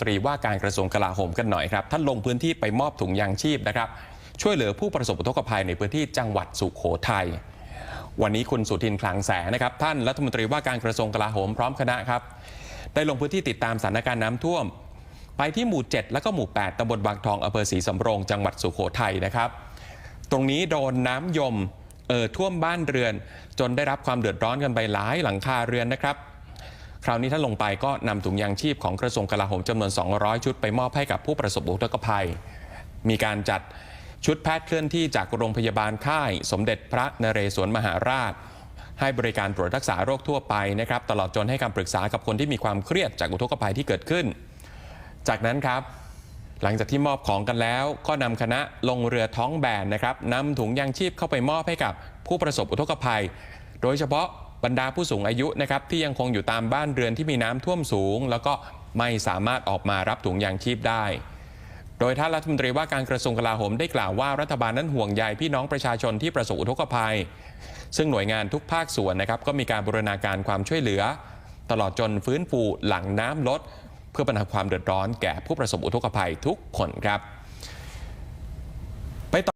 ตรีว่าการกระทรวงกลาโหมกันหน่อยครับ ท่านลงพื้นที่ไปมอบถุงยางชีพนะครับ ช่วยเหลือผู้ประสบอุทกภัยในพื้นที่จังหวัดสุโขทัยวันนี้คุณสุทินคลังแสงนะครับ ท่านรัฐมนตรีว่าการกระทรวงกลาโหมพร้อมคณะครับ ได้ลงพื้นที่ติดตามสถานการณ์น้ำท่วม ไปที่หมู่ 7 แล้วก็หมู่ 8ตำบลบางทองอำเภอศรีสำโรงจังหวัดสุโขทัยนะครับ ตรงนี้โดนน้ำยมเอ่อท่วมบ้านเรือน จนได้รับความเดือดร้อนกันไปหลายหลังคาเรือนนะครับ คราวนี้ท่านลงไปก็นำถุงยางชีพของกระทรวงกลาโหมจำนวน 200 ชุดไปมอบให้กับผู้ประสบอุทกภัย มีการจัดชุดแพทย์เคลื่อนที่จากโรงพยาบาลค่าย สมเด็จพระนเรศวรมหาราช ให้บริการตรวจรักษาโรคทั่วไปนะครับ ตลอดจนให้คำปรึกษากับคนที่มีความเครียดจากอุทกภัยที่เกิดขึ้น จากนั้นครับ หลังจากที่มอบของกันแล้ว ก็นำคณะลงเรือท้องแบนนะครับนำถุงยางชีพเข้าไปมอบให้กับผู้ประสบอุทกภัย โดยเฉพาะ บรรดาผู้สูงอายุนะครับที่ยังคงอยู่ตามบ้านเรือนที่มีน้ำท่วมสูง แล้วก็ไม่สามารถออกมารับถุงยางชีพได้ โดยท่านรัฐมนตรีว่าการกระทรวงกลาโหมได้กล่าวว่ารัฐบาลนั้นห่วงใยพี่น้องประชาชนที่ประสบอุทกภัย ซึ่งหน่วยงานทุกภาคส่วนนะครับก็มีการบูรณาการความช่วยเหลือ ตลอดจนฟื้นฟูหลังน้ำลด เพื่อบรรเทาความเดือดร้อนแก่ผู้ประสบอุทกภัยทุกคนครับ